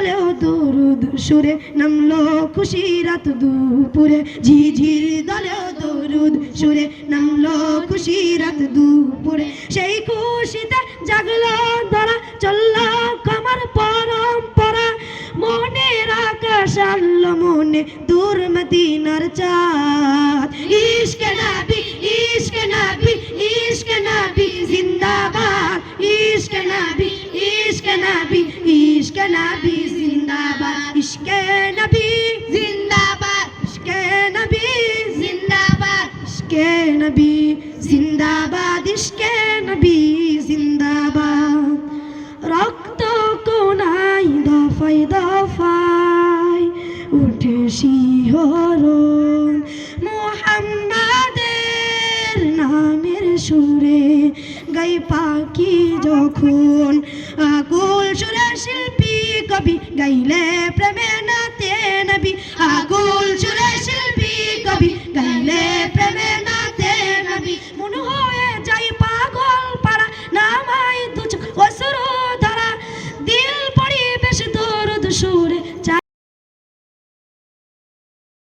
দলেও দরুদ সুরে, নামলো খুশি রাত দুপুরে। ঝিঝির দলেও দরুদ সুরে, নামলো খুশি রাত দুপুরে। সেই খুশিতে জাগলো ধরা, চলল কমর পরম্পরা। মনের আকাশ আনলো মনে, দূর মদিনার চাঁদ। ইশক ইশক নবী? জিন্দাবাদ, ইশক নবী, জিন্দাবাদ। রক্ত কোনাই দফাই দফাই উঠে শিহরণ মোহাম্মদের নামের সুরে গাই পাখি যখন আকুল সুরে শিল্পী কবি গাইলে প্রেমে না